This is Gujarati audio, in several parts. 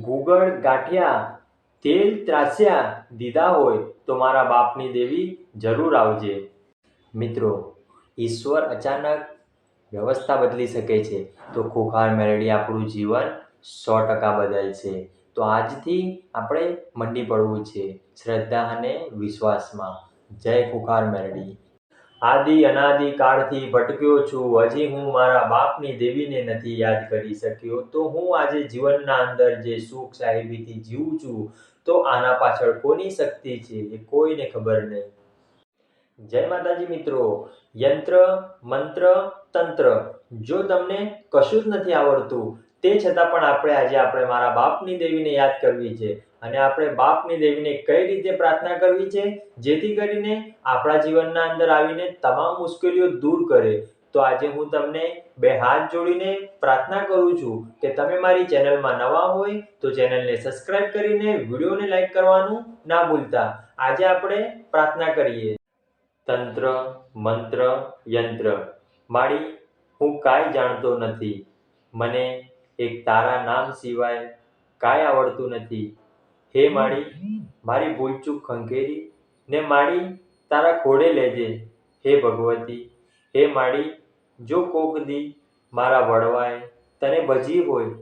ગુગળ ગાંઠિયા, તેલ ત્રાસ્યા દીધા હોય તો મારા બાપની દેવી જરૂર આવજે. મિત્રો, ઈશ્વર અચાનક વ્યવસ્થા બદલી શકે છે તો ખુખાર મેળવી આપણું જીવન સો ટકા બદલશે. તો આજથી આપણે મંડી પડવું છે. શ્રદ્ધા અને વિશ્વાસમાં. જય ખુખાર મેળવી આદિ અનાદિ કાળથી ભટક્યો છું. હજી હું મારા બાપની દેવીને નથી યાદ કરી શક્યો. તો હું આજે જીવનના અંદર જે સુખ સાહેબીથી જીવું છું, તો આના પાછળ કોની શક્તિ છે એ કોઈને ખબર નહીં. જય માતાજી મિત્રો. યંત્ર, મંત્ર, તંત્ર, જો તમને કશું જ નથી આવડતું, તે છતાં પણ આપણે આજે આપણે મારા બાપની દેવીને યાદ કરવી છે. અને આપણે બાપની દેવીને કઈ રીતે પ્રાર્થના કરવી છે? જેથી કરીને આપણા જીવનના અંદર આવીને તમામ મુશ્કેલીઓ દૂર કરે. તો આજે હું તમને બે હાથ જોડીને પ્રાર્થના કરું છું કે તમે મારી ચેનલમાં નવા હોય તો ચેનલને સબસ્ક્રાઇબ કરીને વિડીયોને લાઈક કરવાનું ના ભૂલતા. આજે આપણે પ્રાર્થના કરીએ. તંત્ર, મંત્ર, યંત્ર. માળી હું કાંઈ જાણતો નથી. મને એક તારા નામ સિવાય કાંઈ આવડતું નથી. હે માળી, મારી ભૂલચૂક ખંખેરી ને માળી તારા ખોડે લેજે, હે ભગવતી. હે માળી, જો કોક દી મારા વડવાએ તને ભજી હોય,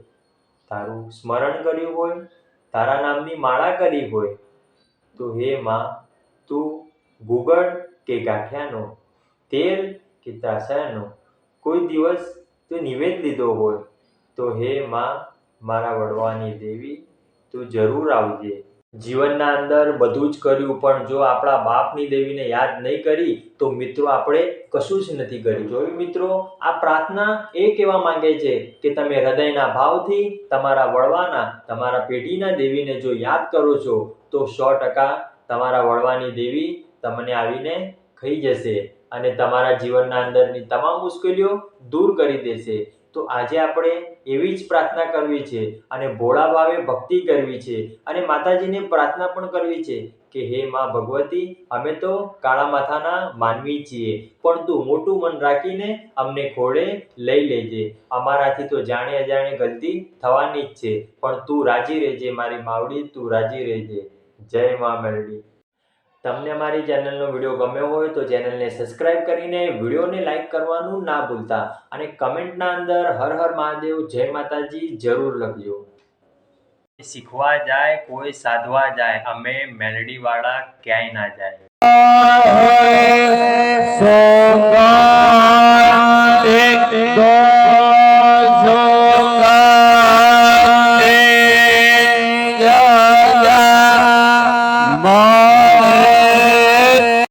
તારું સ્મરણ કર્યું હોય, તારા નામની માળા કરી હોય, તો હે માં, તું ગુગળ કે ગાંઠિયાનો, તેલ કે ત્રાસાનો, કોઈ દિવસ તું નિવેદ લીધો હોય, તો હે માં, મારા વડવાની દેવી તું જરૂર આવજે. જીવનના અંદર બધું જ કર્યું, પણ જો આપણા બાપની દેવીને યાદ નહીં કરી, તો મિત્રો આપણે કશું જ નથી કર્યું. જોયું મિત્રો, આ પ્રાર્થના એ કહેવા માંગે છે કે તમે હૃદયના ભાવથી તમારા વળવાના, તમારા પેઢીના દેવીને જો યાદ કરો છો, તો સો ટકા તમારા વળવાની દેવી તમને આવીને ખાઈ જશે અને તમારા જીવનના અંદરની તમામ મુશ્કેલીઓ દૂર કરી દેશે. તો આજે આપણે એવી જ પ્રાર્થના કરવી છે અને ભોળા ભાવે ભક્તિ કરવી છે અને માતાજીને પ્રાર્થના પણ કરવી છે કે હે માં ભગવતી, અમે તો કાળા માથાના માનવી છીએ, પણ તું મોટું મન રાખીને અમને ખોળે લઈ લેજે. અમારાથી તો જાણે અજાણે ગલતી થવાની જ છે, પણ તું રાજી રહેજે મારી માવડી, તું રાજી રહેજે. જય મા મેલડી તમને મારી ચેનલનો વીડિયો ગમ્યો હોય તો ચેનલને સબસ્ક્રાઇબ કરીને વિડીયોને લાઇક કરવાનું ના ભૂલતા અને કમેન્ટના અંદર હર હર મહાદેવ જય માતાજી જરૂર લખજો. શીખવા જાય, કોઈ સાધવા જાય, અમે મેલડીવાળા ક્યાંય ના જાય.